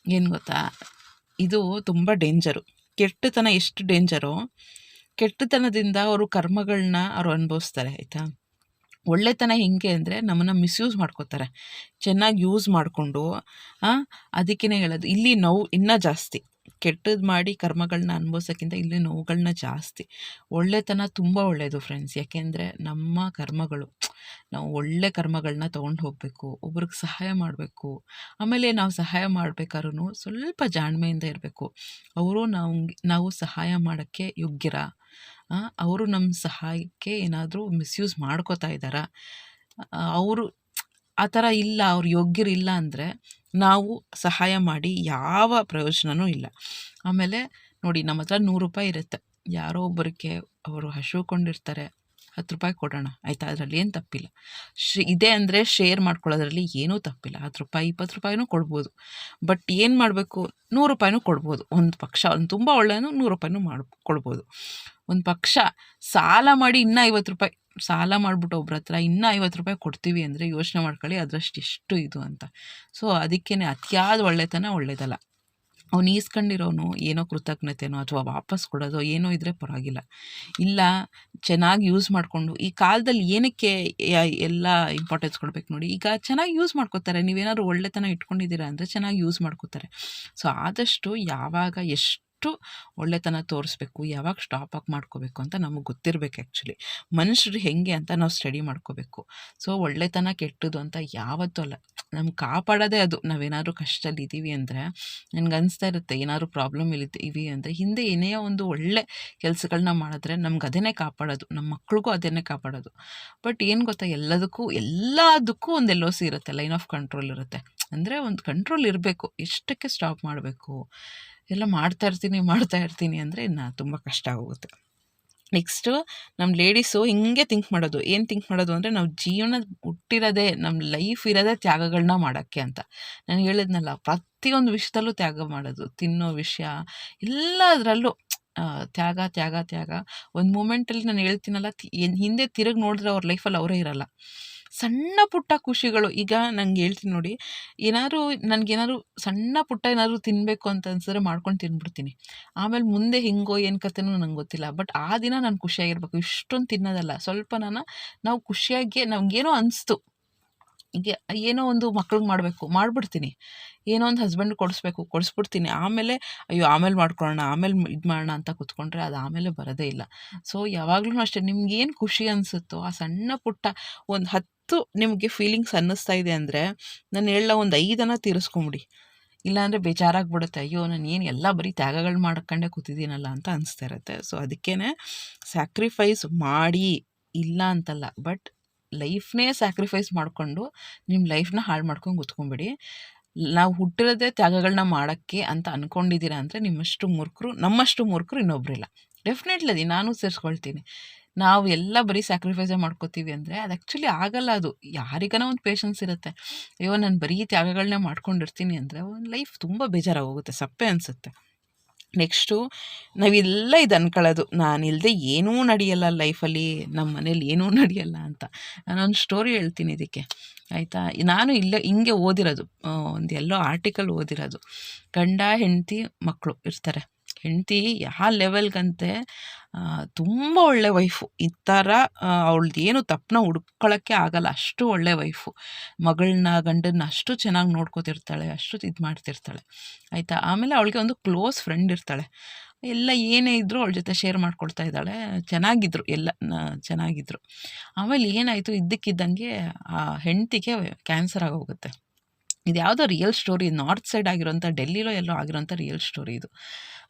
ಏನು ಗೊತ್ತಾ? ಇದು ತುಂಬ ಡೇಂಜರು. ಕೆಟ್ಟತನ ಎಷ್ಟು ಡೇಂಜರು ಕೆಟ್ಟತನದಿಂದ ಅವರು ಕರ್ಮಗಳನ್ನ ಅವರು ಅನುಭವಿಸ್ತಾರೆ, ಆಯಿತಾ? ಒಳ್ಳೆತನ ಹೆಂಗೆ ಅಂದರೆ ನಮ್ಮನ್ನು ಮಿಸ್ಯೂಸ್ ಮಾಡ್ಕೋತಾರೆ. ಚೆನ್ನಾಗಿ ಯೂಸ್ ಮಾಡಿಕೊಂಡು ಅದಕ್ಕೇ ಹೇಳೋದು, ಇಲ್ಲಿ ನೋವು ಇನ್ನೂ ಜಾಸ್ತಿ. ಕೆಟ್ಟದ್ದು ಮಾಡಿ ಕರ್ಮಗಳನ್ನ ಅನುಭವಿಸೋಕ್ಕಿಂತ ಇಲ್ಲಿ ನೋವುಗಳನ್ನ ಜಾಸ್ತಿ. ಒಳ್ಳೆತನ ತುಂಬ ಒಳ್ಳೆಯದು ಫ್ರೆಂಡ್ಸ್ ಯಾಕೆಂದರೆ ನಮ್ಮ ಕರ್ಮಗಳು, ನಾವು ಒಳ್ಳೆ ಕರ್ಮಗಳನ್ನ ತೊಗೊಂಡು ಹೋಗಬೇಕು, ಒಬ್ರಿಗೆ ಸಹಾಯ ಮಾಡಬೇಕು, ಆಮೇಲೆ ನಾವು ಸಹಾಯ ಮಾಡ್ಬೇಕಾದ್ರೂ ಸ್ವಲ್ಪ ಜಾಣ್ಮೆಯಿಂದ ಇರಬೇಕು. ಅವರು ನಾವು ನಾವು ಸಹಾಯ ಮಾಡೋಕ್ಕೆ ಯೋಗ್ಯರ ಅವರು ನಮ್ಮ ಸಹಾಯಕ್ಕೆ ಏನಾದರೂ ಮಿಸ್ಯೂಸ್ ಮಾಡ್ಕೋತಾ ಇದ್ದಾರಾ ಅವರು, ಆ ಥರ ಇಲ್ಲ, ಅವ್ರು ಯೋಗ್ಯರಿಲ್ಲ ಅಂದರೆ ನಾವು ಸಹಾಯ ಮಾಡಿ ಯಾವ ಪ್ರಯೋಜನವೂ ಇಲ್ಲ. ಆಮೇಲೆ ನೋಡಿ ನಮ್ಮ ಹತ್ರ ನೂರು ರೂಪಾಯಿ ಇರುತ್ತೆ. ಯಾರೋ ಒಬ್ಬರಿಗೆ ಅವರು ಹಸಿವುಕೊಂಡಿರ್ತಾರೆ, ಹತ್ತು ರೂಪಾಯಿ ಕೊಡೋಣ, ಆಯಿತಾ? ಅದರಲ್ಲಿ ಏನು ತಪ್ಪಿಲ್ಲ. ಶ್, ಇದೆ ಅಂದರೆ ಶೇರ್ ಮಾಡ್ಕೊಳ್ಳೋದ್ರಲ್ಲಿ ಏನೂ ತಪ್ಪಿಲ್ಲ. ಹತ್ತು ರೂಪಾಯಿ, ಇಪ್ಪತ್ತು ರೂಪಾಯಿನೂ ಕೊಡ್ಬೋದು. ಬಟ್ ಏನು ಮಾಡಬೇಕು? ನೂರು ರೂಪಾಯಿನೂ ಕೊಡ್ಬೋದು. ಒಂದು ಪಕ್ಷ, ಒಂದು ತುಂಬ ಒಳ್ಳೆಯೂ ನೂರು ರೂಪಾಯಿನೂ ಮಾಡಿ, ಕೊಡ್ಬೋದು. ಒಂದು ಪಕ್ಷ ಸಾಲ ಮಾಡಿ ಇನ್ನೂ ಐವತ್ತು ರೂಪಾಯಿ ಸಾಲ ಮಾಡಿಬಿಟ್ಟು ಒಬ್ರ ಹತ್ರ ಇನ್ನೂ ಐವತ್ತು ರೂಪಾಯಿ ಕೊಡ್ತೀವಿ ಅಂದರೆ ಯೋಚನೆ ಮಾಡ್ಕೊಳ್ಳಿ, ಅದರಷ್ಟು ಎಷ್ಟು ಇದು ಅಂತ. ಸೊ ಅದಕ್ಕೇ ಅತಿಯಾದ ಒಳ್ಳೆತನ ಒಳ್ಳೆಯದಲ್ಲ ಅವ್ನು ಈಸ್ಕೊಂಡಿರೋನು ಏನೋ ಕೃತಜ್ಞತೆನೋ ಅಥವಾ ವಾಪಸ್ ಕೊಡೋದೋ ಏನೋ ಇದ್ದರೆ ಪರವಾಗಿಲ್ಲ. ಇಲ್ಲ, ಚೆನ್ನಾಗಿ ಯೂಸ್ ಮಾಡಿಕೊಂಡು, ಈ ಕಾಲದಲ್ಲಿ ಏನಕ್ಕೆ ಎಲ್ಲ ಇಂಪಾರ್ಟೆನ್ಸ್ ಕೊಡ್ಬೇಕು ನೋಡಿ, ಈಗ ಚೆನ್ನಾಗಿ ಯೂಸ್ ಮಾಡ್ಕೋತಾರೆ. ನೀವೇನಾದ್ರು ಒಳ್ಳೆತನ ಇಟ್ಕೊಂಡಿದ್ದೀರಾ ಅಂದರೆ ಚೆನ್ನಾಗಿ ಯೂಸ್ ಮಾಡ್ಕೋತಾರೆ. ಸೊ ಆದಷ್ಟು ಯಾವಾಗ ಎಷ್ಟು ಒಳ್ಳೆತನ ತೋರಿಸ್ಬೇಕು, ಯಾವಾಗ ಸ್ಟಾಪ್ ಆಗಿ ಮಾಡ್ಕೋಬೇಕು ಅಂತ ನಮಗೆ ಗೊತ್ತಿರಬೇಕು ಆ್ಯಕ್ಚುಲಿ ಮನುಷ್ಯರು ಹೆಂಗೆ ಅಂತ ನಾವು ಸ್ಟಡಿ ಮಾಡ್ಕೋಬೇಕು. ಸೊ ಒಳ್ಳೆತನ ಕೆಟ್ಟದು ಅಂತ ಯಾವತ್ತೂ ಅಲ್ಲ. ನಮ್ಗೆ ಕಾಪಾಡೋದೇ ಅದು. ನಾವೇನಾದ್ರೂ ಕಷ್ಟದಲ್ಲಿ ಇದ್ದೀವಿ ಅಂದರೆ ನನಗೆ ಅನಿಸ್ತಾ ಇರುತ್ತೆ, ಏನಾದರೂ ಪ್ರಾಬ್ಲಮ್ ಇದ್ದೀವಿ ಅಂದರೆ ಹಿಂದೆ ಏನೇ ಒಂದು ಒಳ್ಳೆ ಕೆಲಸಗಳನ್ನ ಮಾಡಿದ್ರೆ ನಮ್ಗೆ ಅದನ್ನೇ ಕಾಪಾಡೋದು. ನಮ್ಮ ಮಕ್ಳಿಗೂ ಅದನ್ನೇ ಕಾಪಾಡೋದು. ಬಟ್ ಏನು ಗೊತ್ತಾ, ಎಲ್ಲದಕ್ಕೂ ಎಲ್ಲದಕ್ಕೂ ಒಂದು ಸಿ ಇರುತ್ತೆ. ಲೈನ್ ಆಫ್ ಕಂಟ್ರೋಲ್ ಇರುತ್ತೆ. ಅಂದರೆ ಒಂದು ಕಂಟ್ರೋಲ್ ಇರಬೇಕು. ಎಷ್ಟಕ್ಕೆ ಸ್ಟಾಪ್ ಮಾಡಬೇಕು? ಎಲ್ಲ ಮಾಡ್ತಾ ಇರ್ತೀನಿ ಮಾಡ್ತಾ ಇರ್ತೀನಿ ಅಂದರೆ ಇನ್ನು ತುಂಬ ಕಷ್ಟ ಆಗುತ್ತೆ ನೆಕ್ಸ್ಟು ನಮ್ಮ ಲೇಡೀಸು ಹಿಂಗೆ ಥಿಂಕ್ ಮಾಡೋದು. ಏನು ಥಿಂಕ್ ಮಾಡೋದು ಅಂದರೆ ನಾವು ಜೀವನ ಹುಟ್ಟಿರೋದೇ ನಮ್ಮ ಲೈಫ್ ಇರೋದೇ ತ್ಯಾಗಗಳನ್ನ ಮಾಡೋಕ್ಕೆ ಅಂತ. ನಾನು ಹೇಳಿದ್ನಲ್ಲ, ಪ್ರತಿಯೊಂದು ವಿಷಯದಲ್ಲೂ ತ್ಯಾಗ ಮಾಡೋದು, ತಿನ್ನೋ ವಿಷಯ, ಎಲ್ಲದರಲ್ಲೂ ತ್ಯಾಗ ತ್ಯಾಗ ತ್ಯಾಗ. ಒಂದು ಮೂಮೆಂಟಲ್ಲಿ ನಾನು ಹೇಳ್ತೀನಲ್ಲ ಹಿಂದೆ ತಿರುಗಿ ನೋಡಿದ್ರೆ ಅವ್ರ ಲೈಫಲ್ಲಿ ಅವರೇ ಇರಲ್ಲ. ಸಣ್ಣ ಪುಟ್ಟ ಖುಷಿಗಳು. ಈಗ ನಂಗೆ ಹೇಳ್ತೀನಿ ನೋಡಿ, ಏನಾದ್ರು ನನಗೇನಾದ್ರು ಸಣ್ಣ ಪುಟ್ಟ ಏನಾದ್ರು ತಿನ್ನಬೇಕು ಅಂತ ಅನ್ಸಿದ್ರೆ ಮಾಡ್ಕೊಂಡು ತಿಂದ್ಬಿಡ್ತೀನಿ. ಆಮೇಲೆ ಮುಂದೆ ಹಿಂಗೋ ಏನು ಕತೆನೂ ನಂಗೆ ಗೊತ್ತಿಲ್ಲ. ಬಟ್ ಆ ದಿನ ನಾನು ಖುಷಿಯಾಗಿರ್ಬೇಕು. ಇಷ್ಟೊಂದು ತಿನ್ನೋದಲ್ಲ. ಸ್ವಲ್ಪ ನಾನು, ನಾವು ಖುಷಿಯಾಗಿ ನಮಗೇನೋ ಅನಿಸ್ತು. ಈಗ ಏನೋ ಒಂದು ಮಕ್ಳಿಗೆ ಮಾಡಬೇಕು, ಮಾಡಿಬಿಡ್ತೀನಿ. ಏನೋ ಒಂದು ಹಸ್ಬೆಂಡ್ ಕೊಡಿಸ್ಬೇಕು, ಕೊಡಿಸ್ಬಿಡ್ತೀನಿ. ಆಮೇಲೆ, ಅಯ್ಯೋ, ಆಮೇಲೆ ಮಾಡ್ಕೊಳ್ಳೋಣ ಆಮೇಲೆ ಇದು ಮಾಡೋಣ ಅಂತ ಕೂತ್ಕೊಂಡ್ರೆ ಅದು ಆಮೇಲೆ ಬರೋದೇ ಇಲ್ಲ. ಸೊ ಯಾವಾಗಲೂ ಅಷ್ಟೇ ನಿಮ್ಗೇನು ಖುಷಿ ಅನಿಸುತ್ತೋ, ಆ ಸಣ್ಣ ಪುಟ್ಟ ಒಂದು ಹತ್ತು ನಿಮಗೆ ಫೀಲಿಂಗ್ಸ್ ಅನ್ನಿಸ್ತಾ ಇದೆ ಅಂದರೆ, ನಾನು ಹೇಳ ಒಂದು ಐದನ್ನು ತೀರಿಸ್ಕೊಂಬಿಡಿ. ಇಲ್ಲಾಂದರೆ ಬೇಜಾರಾಗ್ಬಿಡುತ್ತೆ. ಅಯ್ಯೋ, ನಾನು ಏನು ಎಲ್ಲ ಬರೀ ತ್ಯಾಗಗಳು ಮಾಡ್ಕೊಂಡೇ ಕೂತಿದ್ದೀನಲ್ಲ ಅಂತ ಅನಿಸ್ತಾ ಇರುತ್ತೆ. ಸೊ ಅದಕ್ಕೇ ಸ್ಯಾಕ್ರಿಫೈಸ್ ಮಾಡಿ ಇಲ್ಲ ಅಂತಲ್ಲ. ಬಟ್ ಲೈಫ್ನೇ ಸ್ಯಾಕ್ರಿಫೈಸ್ ಮಾಡಿಕೊಂಡು ನಿಮ್ಮ ಲೈಫ್ನ ಹಾಳು ಮಾಡ್ಕೊಂಡು ಕೂತ್ಕೊಂಬಿಡಿ. ನಾವು ಹುಟ್ಟಿರೋದೇ ತ್ಯಾಗಗಳನ್ನ ಮಾಡೋಕ್ಕೆ ಅಂತ ಅಂದ್ಕೊಂಡಿದ್ದೀರಾ ಅಂದರೆ ನಿಮ್ಮಷ್ಟು ಮೂರ್ಖರು, ನಮ್ಮಷ್ಟು ಮೂರ್ಖರು ಇನ್ನೊಬ್ಬರಿಲ್ಲ ಡೆಫಿನೆಟ್ಲಿ ಅದಿ ನಾನು ಸೇರಿಸ್ಕೊಳ್ತೀನಿ. ನಾವು ಎಲ್ಲ ಬರೀ ಸ್ಯಾಕ್ರಿಫೈಸೇ ಮಾಡ್ಕೋತೀವಿ ಅಂದರೆ ಅದು ಆ್ಯಕ್ಚುಲಿ ಆಗಲ್ಲ ಅದು. ಯಾರಿಗನ ಒಂದು ಪೇಷನ್ಸ್ ಇರುತ್ತೆ. ಅಯ್ಯೋ, ನಾನು ಬರೀ ತ್ಯಾಗಗಳನ್ನೇ ಮಾಡ್ಕೊಂಡಿರ್ತೀನಿ ಅಂದರೆ ಒಂದು ಲೈಫ್ ತುಂಬ ಬೇಜಾರಾಗೋಗುತ್ತೆ ಸಪ್ಪೆ ಅನಿಸುತ್ತೆ. ನೆಕ್ಸ್ಟು ನಾವೆಲ್ಲ ಇದು ಅನ್ಕೊಳ್ಳೋದು ನಾನಿಲ್ಲದೆ ಏನೂ ನಡೆಯಲ್ಲ ಲೈಫಲ್ಲಿ ನಮ್ಮ ಮನೇಲಿ ಏನೂ *laughs* ನಡೆಯಲ್ಲ ಅಂತ. ನಾನೊಂದು ಸ್ಟೋರಿ ಹೇಳ್ತೀನಿ ಇದಕ್ಕೆ, ಆಯಿತಾ? ನಾನು ಇಲ್ಲೇ, ಹಿಂಗೆ ಓದಿರೋದು ಒಂದು ಎಲ್ಲೋ ಆರ್ಟಿಕಲ್ ಓದಿರೋದು. ಗಂಡ, ಹೆಂಡತಿ ಮಕ್ಕಳು ಇರ್ತಾರೆ. ಹೆಂಡತಿ ಯಾವ ಲೆವೆಲ್ಗಂತೆ ತುಂಬ ಒಳ್ಳೆ ವೈಫು. ಈ ಥರ ಅವಳ್ದು ಏನು ತಪ್ಪನ್ನ ಹುಡ್ಕೊಳ್ಳೋಕ್ಕೆ ಆಗಲ್ಲ. ಅಷ್ಟು ಒಳ್ಳೆ ವೈಫು. ಮಗಳನ್ನ ಗಂಡನ್ನ ಅಷ್ಟು ಚೆನ್ನಾಗಿ ನೋಡ್ಕೋತಿರ್ತಾಳೆ, ಅಷ್ಟು ಇದು ಮಾಡ್ತಿರ್ತಾಳೆ. ಆಯಿತಾ? ಆಮೇಲೆ ಅವಳಿಗೆ ಒಂದು ಕ್ಲೋಸ್ ಫ್ರೆಂಡ್ ಇರ್ತಾಳೆ. ಎಲ್ಲ ಏನೇ ಇದ್ದರೂ ಅವಳ ಜೊತೆ ಶೇರ್ ಮಾಡ್ಕೊಳ್ತಾ ಇದ್ದಾಳೆ. ಚೆನ್ನಾಗಿದ್ರು. ಎಲ್ಲ ಚೆನ್ನಾಗಿದ್ರು. ಆಮೇಲೆ ಏನಾಯಿತು? ಇದ್ದಕ್ಕಿದ್ದಂಗೆ ಆ ಹೆಂಡತಿಗೆ ಕ್ಯಾನ್ಸರ್ ಆಗೋಗುತ್ತೆ. ಇದು ಯಾವುದೋ ರಿಯಲ್ ಸ್ಟೋರಿ. ನಾರ್ತ್ ಸೈಡ್ ಆಗಿರೋಂಥ, ಡೆಲ್ಲಿಲೋ ಎಲ್ಲೋ ಆಗಿರೋಂಥ ರಿಯಲ್ ಸ್ಟೋರಿ ಇದು.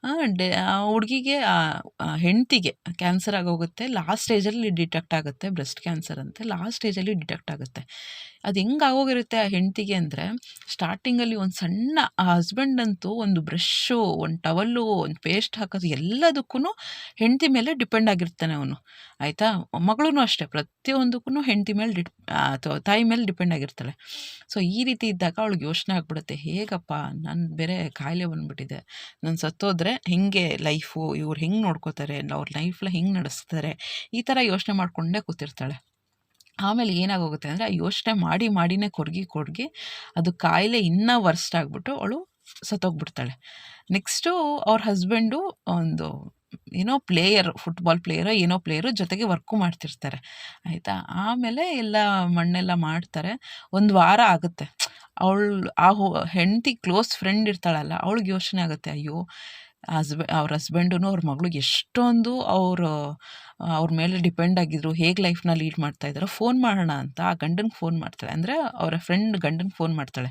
ಆ ಹುಡುಗಿಗೆ ಹೆಂಡತಿಗೆ ಕ್ಯಾನ್ಸರ್ ಆಗೋಗುತ್ತೆ. ಲಾಸ್ಟ್ ಸ್ಟೇಜಲ್ಲಿ ಡಿಟೆಕ್ಟ್ ಆಗುತ್ತೆ ಬ್ರೆಸ್ಟ್ ಕ್ಯಾನ್ಸರ್ ಅಂತೆ. ಲಾಸ್ಟ್ ಸ್ಟೇಜಲ್ಲಿ ಡಿಟೆಕ್ಟ್ ಆಗುತ್ತೆ. ಅದು ಹೆಂಗೆ ಆಗೋಗಿರುತ್ತೆ ಆ ಹೆಂಡತಿಗೆ ಅಂದರೆ ಸ್ಟಾರ್ಟಿಂಗಲ್ಲಿ ಒಂದು ಸಣ್ಣ ಆ ಹಸ್ಬೆಂಡ್ ಅಂತೂ ಒಂದು ಬ್ರಷ್ಷು ಒಂದು ಟವಲ್ಲು ಒಂದು ಪೇಸ್ಟ್ ಹಾಕೋದು ಎಲ್ಲದಕ್ಕೂ ಹೆಂಡತಿ ಮೇಲೆ ಡಿಪೆಂಡ್ ಆಗಿರ್ತಾನೆ ಅವನು. ಆಯಿತಾ? ಮಗಳೂ ಅಷ್ಟೇ. ಪ್ರತಿಯೊಂದಕ್ಕೂ ಹೆಂಡತಿ ಮೇಲೆ ಡಿ ಅಥವಾ ತಾಯಿ ಮೇಲೆ ಡಿಪೆಂಡ್ ಆಗಿರ್ತಾಳೆ. ಸೊ ಈ ರೀತಿ ಇದ್ದಾಗ ಅವಳಿಗೆ ಯೋಚನೆ ಆಗ್ಬಿಡುತ್ತೆ. ಹೇಗಪ್ಪ? ನಾನು ಬೇರೆ ಕಾಯಿಲೆ ಬಂದುಬಿಟ್ಟಿದೆ. ನಾನು ಸತ್ತೋದ್ರೆ ಹೆಂಗೆ ಲೈಫು ಇವ್ರು ಹೆಂಗೆ ನೋಡ್ಕೋತಾರೆ? ಅವ್ರ ಲೈಫ್ನ ಹೆಂಗೆ ನಡೆಸ್ತಾರೆ? ಈ ಥರ ಯೋಚನೆ ಮಾಡಿಕೊಂಡೇ ಕೂತಿರ್ತಾಳೆ. ಆಮೇಲೆ ಏನಾಗೋಗುತ್ತೆ ಅಂದರೆ ಆ ಯೋಚನೆ ಮಾಡಿ ಮಾಡಿನೇ ಕೊರ್ಗಿ ಕೊರಗಿ ಅದು ಕಾಯಿಲೆ ಇನ್ನೂ ವರ್ಸ್ಟ್ ಆಗಿಬಿಟ್ಟು ಅವಳು ಸತ್ತೋಗ್ಬಿಡ್ತಾಳೆ. ನೆಕ್ಸ್ಟು ಅವ್ರ ಹಸ್ಬೆಂಡು ಒಂದು ಏನೋ ಪ್ಲೇಯರ್ ಫುಟ್ಬಾಲ್ ಪ್ಲೇಯರೋ ಏನೋ ಪ್ಲೇಯರು ಜೊತೆಗೆ ವರ್ಕು ಮಾಡ್ತಿರ್ತಾರೆ. ಆಯಿತಾ? ಆಮೇಲೆ ಎಲ್ಲ ಮಣ್ಣೆಲ್ಲ ಮಾಡ್ತಾರೆ. ಒಂದು ವಾರ ಆಗುತ್ತೆ. ಅವಳು, ಆ ಹೆಂಡತಿ ಕ್ಲೋಸ್ ಫ್ರೆಂಡ್ ಇರ್ತಾಳಲ್ಲ, ಅವಳಿಗೆ ಯೋಚನೆ ಆಗುತ್ತೆ, ಅಯ್ಯೋ ಹಸ್ಬೆ, ಅವ್ರ ಹಸ್ಬೆಂಡು ಅವ್ರ ಮಗಳಿಗೆ ಎಷ್ಟೊಂದು ಅವರು, ಅವ್ರ ಮೇಲೆ ಡಿಪೆಂಡ್ ಆಗಿದ್ರು, ಹೇಗೆ ಲೈಫ್ನ ಲೀಡ್ ಮಾಡ್ತಾ ಇದ್ದಾರೋ ಫೋನ್ ಮಾಡೋಣ ಅಂತ ಆ ಗಂಡನಿಗೆ ಫೋನ್ ಮಾಡ್ತಾಳೆ. ಅಂದರೆ ಅವರ ಫ್ರೆಂಡ್ ಗಂಡನಿಗೆ ಫೋನ್ ಮಾಡ್ತಾಳೆ.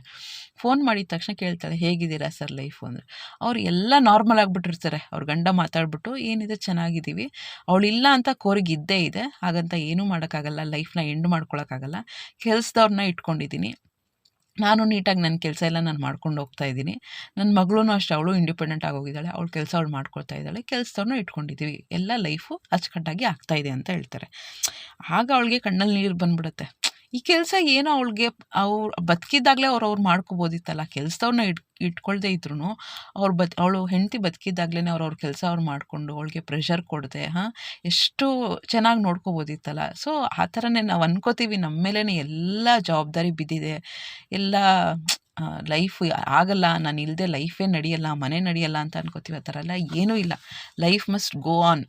ಫೋನ್ ಮಾಡಿದ ತಕ್ಷಣ ಕೇಳ್ತಾಳೆ, ಹೇಗಿದ್ದೀರಾ ಸರ್ ಲೈಫು? ಅಂದರೆ. ಅವ್ರು ಎಲ್ಲ ನಾರ್ಮಲ್ ಆಗಿಬಿಟ್ಟಿರ್ತಾರೆ. ಅವ್ರ ಗಂಡ ಮಾತಾಡ್ಬಿಟ್ಟು, ಏನಿದೆ? ಚೆನ್ನಾಗಿದ್ದೀವಿ. ಅವಳಿಲ್ಲ ಅಂತ ಕೋರಿಗೆ ಇದ್ದೇ ಇದೆ. ಹಾಗಂತ ಏನೂ ಮಾಡೋಕ್ಕಾಗಲ್ಲ. ಲೈಫ್ನ ಎಂಡ್ ಮಾಡ್ಕೊಳಕ್ಕಾಗಲ್ಲ. ಕೆಲಸದವ್ರನ್ನ ಇಟ್ಕೊಂಡಿದ್ದೀನಿ ನಾನು ನೀಟಾಗಿ ನನ್ನ ಕೆಲಸ ಎಲ್ಲ ನಾನು ಮಾಡ್ಕೊಂಡು ಹೋಗ್ತಾ ಇದ್ದೀನಿ. ನನ್ನ ಮಗಳೂ ಅಷ್ಟೇ, ಅವಳು ಇಂಡಿಪೆಂಡೆಂಟ್ ಆಗೋಗಿದ್ದಾಳೆ ಅವಳು ಕೆಲಸ ಅವಳು ಮಾಡ್ಕೊಳ್ತಾ ಇದ್ದಾಳೆ ಕೆಲಸವನ್ನು ಇಟ್ಕೊಂಡಿದ್ದೀವಿ. ಎಲ್ಲ ಲೈಫು ಅಚ್ಚುಕಟ್ಟಾಗಿ ಆಗ್ತಾ ಇದೆ ಅಂತ ಹೇಳ್ತಾರೆ. ಆಗ ಅವಳಿಗೆ ಕಣ್ಣಲ್ಲಿ ನೀರು ಬಂದ್ಬಿಡುತ್ತೆ. ಈ ಕೆಲಸ ಏನೋ ಅವಳಿಗೆ ಅವ್ರು ಬದುಕಿದ್ದಾಗಲೇ ಅವ್ರು ಅವ್ರು ಮಾಡ್ಕೋಬೋದಿತ್ತಲ್ಲ. ಕೆಲಸದವ್ರನ್ನ ಇಟ್, ಇಟ್ಕೊಳ್ದೇ ಇದ್ರು ಅವ್ರು ಬದ್, ಅವಳು ಹೆಂಡತಿ ಬದುಕಿದ್ದಾಗಲೇ ಅವ್ರು ಅವ್ರ ಕೆಲಸ ಅವ್ರು ಮಾಡಿಕೊಂಡು ಅವಳಿಗೆ ಪ್ರೆಷರ್ ಕೊಡದೆ, ಹಾಂ? ಎಷ್ಟು ಚೆನ್ನಾಗಿ ನೋಡ್ಕೋಬೋದಿತ್ತಲ್ಲ. ಸೊ, ಆ ಥರನೇ ನಾವು ಅನ್ಕೋತೀವಿ ನಮ್ಮ ಮೇಲೇ ಎಲ್ಲ ಜವಾಬ್ದಾರಿ ಬಿದ್ದಿದೆ. ಎಲ್ಲ ಲೈಫ್ ಆಗಲ್ಲ, ನಾನು ಇಲ್ಲದೆ ಲೈಫೇ ನಡೆಯಲ್ಲ, ಮನೆ ನಡೆಯಲ್ಲ ಅಂತ ಅನ್ಕೋತೀವಿ ಆ ಥರ ಎಲ್ಲ ಏನೂ ಇಲ್ಲ. Life must go on.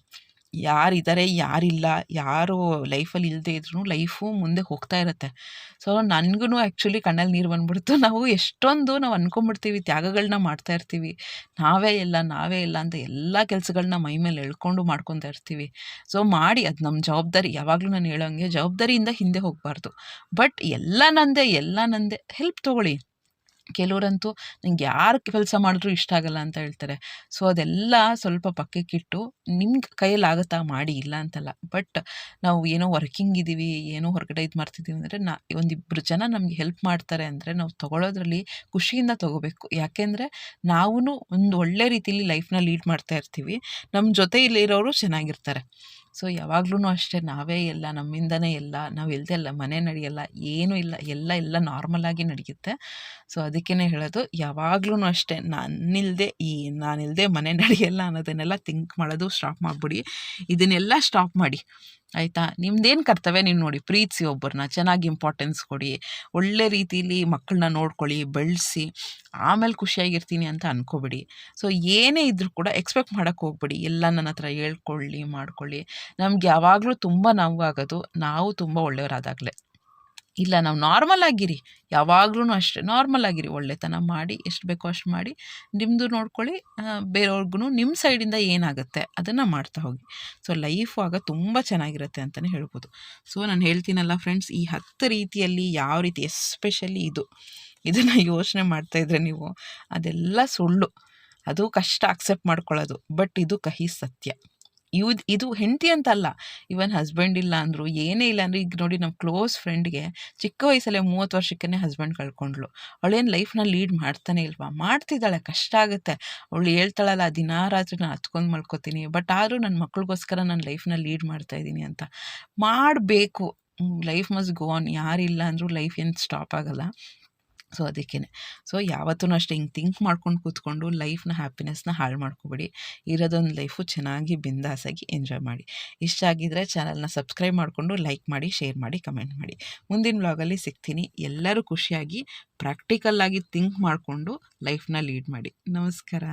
ಯಾರಿದ್ದಾರೆ ಯಾರಿಲ್ಲ ಯಾರು ಲೈಫಲ್ಲಿ ಇಲ್ಲದೆ ಇದ್ರೂ ಲೈಫು ಮುಂದೆ ಹೋಗ್ತಾ ಇರುತ್ತೆ. ಸೊ ನನಗೂ ಆ್ಯಕ್ಚುಲಿ ಕಣ್ಣಲ್ಲಿ ನೀರು ಬಂದ್ಬಿಡ್ತು. *laughs* ನಾವು ಎಷ್ಟೊಂದು ನಾವು ಅಂದ್ಕೊಂಬಿಡ್ತೀವಿ ತ್ಯಾಗಗಳನ್ನ ಮಾಡ್ತಾ ಇರ್ತೀವಿ. ನಾವೇ ಇಲ್ಲ ನಾವೇ ಇಲ್ಲ ಅಂತ ಎಲ್ಲ ಕೆಲಸಗಳನ್ನ ಮೈ ಮೇಲೆ ಎಳ್ಕೊಂಡು ಮಾಡ್ಕೊತಾ ಇರ್ತೀವಿ. ಸೊ ಮಾಡಿ ಅದು ನಮ್ಮ ಜವಾಬ್ದಾರಿ. ಯಾವಾಗಲೂ ನಾನು ಹೇಳೋಂಗೆ ಜವಾಬ್ದಾರಿಯಿಂದ ಹಿಂದೆ ಹೋಗಬಾರ್ದು. ಬಟ್ ಎಲ್ಲ ನಂದೇ ಎಲ್ಲ ನಂದೇ ಹೆಲ್ಪ್ ತೊಗೊಳ್ಳಿ. ಕೆಲವರಂತೂ ನಂಗೆ ಯಾರು ಕೆಲಸ ಮಾಡಿದ್ರೂ ಇಷ್ಟ ಆಗಲ್ಲ ಅಂತ ಹೇಳ್ತಾರೆ. ಸೊ, ಅದೆಲ್ಲ ಸ್ವಲ್ಪ ಪಕ್ಕಕ್ಕಿಟ್ಟು ನಿಮ್ಗೆ ಕೈಯಲ್ಲಿ ಮಾಡಿ, ಇಲ್ಲ ಅಂತಲ್ಲ. ಬಟ್ ನಾವು ಏನೋ ವರ್ಕಿಂಗ್ ಇದ್ದೀವಿ ಏನೋ ಹೊರಗಡೆ ಇದು ಮಾಡ್ತಿದ್ದೀವಿ ಅಂದರೆ ನಾ ಒಂದಿಬ್ಬರು ಜನ ನಮಗೆ ಹೆಲ್ಪ್ ಮಾಡ್ತಾರೆ ಅಂದರೆ ನಾವು ತೊಗೊಳೋದ್ರಲ್ಲಿ ಖುಷಿಯಿಂದ ತೊಗೋಬೇಕು. ಯಾಕೆಂದರೆ ನಾವೂ ಒಂದು ಒಳ್ಳೆ ರೀತಿಯಲ್ಲಿ ಲೈಫ್ನ ಲೀಡ್ ಮಾಡ್ತಾ ಇರ್ತೀವಿ. ನಮ್ಮ ಜೊತೆ ಇಲ್ಲಿರೋರು ಚೆನ್ನಾಗಿರ್ತಾರೆ. ಸೊ ಯಾವಾಗ್ಲೂ ಅಷ್ಟೇ ನಾವೇ ಎಲ್ಲ, ನಮ್ಮಿಂದನೇ ಇಲ್ಲ ನಾವು ಇಲ್ಲದೆ ಇಲ್ಲ ಮನೆ ನಡೆಯಲ್ಲ ಏನೂ ಇಲ್ಲ, ಎಲ್ಲ ಎಲ್ಲ ನಾರ್ಮಲಾಗಿ ನಡೆಯುತ್ತೆ. ಸೊ ಅದಕ್ಕೇ ಹೇಳೋದು ಯಾವಾಗ್ಲೂ ಅಷ್ಟೇ ನಾನಿಲ್ಲದೆ ಈ ನಾನಿಲ್ಲದೆ ಮನೆ ನಡೆಯಲ್ಲ ಅನ್ನೋದನ್ನೆಲ್ಲ ಥಿಂಕ್ ಮಾಡೋದು ಸ್ಟಾಪ್ ಮಾಡಿಬಿಡಿ. ಇದನ್ನೆಲ್ಲ ಸ್ಟಾಪ್ ಮಾಡಿ. ಆಯಿತಾ? ನಿಮ್ದೇನು ಕರ್ತವ್ಯ? ನೀವು ನೋಡಿ, ಪ್ರೀತಿಸಿ ಒಬ್ಬರನ್ನ ಚೆನ್ನಾಗಿ ಇಂಪಾರ್ಟೆನ್ಸ್ ಕೊಡಿ, ಒಳ್ಳೆ ರೀತಿಲಿ ಮಕ್ಕಳನ್ನ ನೋಡ್ಕೊಳ್ಳಿ, ಬೆಳೆಸಿ, ಆಮೇಲೆ ಖುಷಿಯಾಗಿರ್ತೀನಿ ಅಂತ ಅನ್ಕೋಬಿಡಿ. ಸೊ ಏನೇ ಇದ್ದರೂ ಕೂಡ ಎಕ್ಸ್ಪೆಕ್ಟ್ ಮಾಡೋಕ್ಕೆ ಹೋಗ್ಬಿಡಿ. ಎಲ್ಲ ನನ್ನ ಹತ್ರ ಹೇಳ್ಕೊಳ್ಳಿ, ಮಾಡ್ಕೊಳ್ಳಿ. ನಮ್ಗೆ ಯಾವಾಗಲೂ ತುಂಬ ನೋವಾಗೋದು ನಾವು ತುಂಬ ಒಳ್ಳೆಯವರಾದಾಗಲೇ. ಇಲ್ಲ, ನಾವು ನಾರ್ಮಲ್ ಆಗಿರಿ. ಯಾವಾಗ್ಲೂ ಅಷ್ಟೇ. ನಾರ್ಮಲ್ ಆಗಿರಿ. ಒಳ್ಳೆತನ ಮಾಡಿ, ಎಷ್ಟು ಬೇಕೋ ಅಷ್ಟು ಮಾಡಿ. ನಿಮ್ಮದು ನೋಡ್ಕೊಳ್ಳಿ ಬೇರೆಯವ್ರಿಗೂ ನಿಮ್ಮ ಸೈಡಿಂದ ಏನಾಗುತ್ತೆ ಅದನ್ನು ಮಾಡ್ತಾ ಹೋಗಿ. ಸೊ ಲೈಫು ಆಗ ತುಂಬ ಚೆನ್ನಾಗಿರುತ್ತೆ ಅಂತಲೇ ಹೇಳ್ಬೋದು. ಸೊ ನಾನು ಹೇಳ್ತೀನಲ್ಲ ಫ್ರೆಂಡ್ಸ್ ಈ ಹತ್ತು ರೀತಿಯಲ್ಲಿ ಯಾವ ರೀತಿ ಎಸ್ಪೆಷಲಿ ಇದು. ಇದನ್ನು ಯೋಚನೆ ಮಾಡ್ತಾಯಿದ್ರೆ ನೀವು ಅದೆಲ್ಲ ಸುಳ್ಳು. ಅದು ಕಷ್ಟ ಅಕ್ಸೆಪ್ಟ್ ಮಾಡ್ಕೊಳ್ಳೋದು. ಬಟ್ ಇದು ಕಹಿ ಸತ್ಯ. ಇವ್ದು, ಇದು ಹೆಂಡತಿ ಅಂತಲ್ಲ. ಇವನ್ ಹಸ್ಬೆಂಡ್ ಇಲ್ಲ ಅಂದರು, ಏನೇ ಇಲ್ಲ ಅಂದರೆ, ಈಗ ನೋಡಿ ನಮ್ಮ ಕ್ಲೋಸ್ ಫ್ರೆಂಡ್ಗೆ ಚಿಕ್ಕ ವಯಸ್ಸಲ್ಲೇ ಮೂವತ್ತು ವರ್ಷಕ್ಕೇ ಹಸ್ಬೆಂಡ್ ಕಳ್ಕೊಂಡ್ಳು. ಅವಳೇನು ಲೈಫ್ನ ಲೀಡ್ ಮಾಡ್ತಾನೆ ಇಲ್ವಾ? ಮಾಡ್ತಿದ್ದಾಳೆ, ಕಷ್ಟ ಆಗುತ್ತೆ. ಅವಳು ಹೇಳ್ತಾಳಲ್ಲ, ದಿನ ರಾತ್ರಿ ನಾನು ಹತ್ಕೊಂಡು ಮಲ್ಕೋತೀನಿ, ಬಟ್ ಆದರೂ ನನ್ನ ಮಕ್ಳಿಗೋಸ್ಕರ ನನ್ನ ಲೈಫ್ನ ಲೀಡ್ ಮಾಡ್ತಾ ಇದ್ದೀನಿ ಅಂತ. ಮಾಡಬೇಕು. ಲೈಫ್ ಮಸ್ ಗೋ ಆನ್. ಯಾರಿಲ್ಲ ಅಂದರೂ ಲೈಫ್ ಏನು ಸ್ಟಾಪ್ ಆಗೋಲ್ಲ. ಸೊ ಅದಕ್ಕೇ ಸೊ ಯಾವತ್ತೂ ಅಷ್ಟೇ ಹಿಂಗೆ ಥಿಂಕ್ ಮಾಡ್ಕೊಂಡು ಕೂತ್ಕೊಂಡು ಲೈಫ್ನ ಹ್ಯಾಪಿನೆಸ್ನ ಹಾಳು ಮಾಡ್ಕೊಬೇಡಿ. ಇರೋದೊಂದು ಲೈಫು ಚೆನ್ನಾಗಿ ಬಿಂದಾಸಾಗಿ ಎಂಜಾಯ್ ಮಾಡಿ. ಇಷ್ಟ ಆಗಿದ್ದರೆ ಚಾನಲ್ನ ಸಬ್ಸ್ಕ್ರೈಬ್ ಮಾಡಿಕೊಂಡು ಲೈಕ್ ಮಾಡಿ ಶೇರ್ ಮಾಡಿ ಕಮೆಂಟ್ ಮಾಡಿ. ಮುಂದಿನ ವ್ಲಾಗಲ್ಲಿ ಸಿಗ್ತೀನಿ. ಎಲ್ಲರೂ ಖುಷಿಯಾಗಿ ಪ್ರಾಕ್ಟಿಕಲ್ಲಾಗಿ ಥಿಂಕ್ ಮಾಡಿಕೊಂಡು ಲೈಫ್ನ ಲೀಡ್ ಮಾಡಿ. ನಮಸ್ಕಾರ.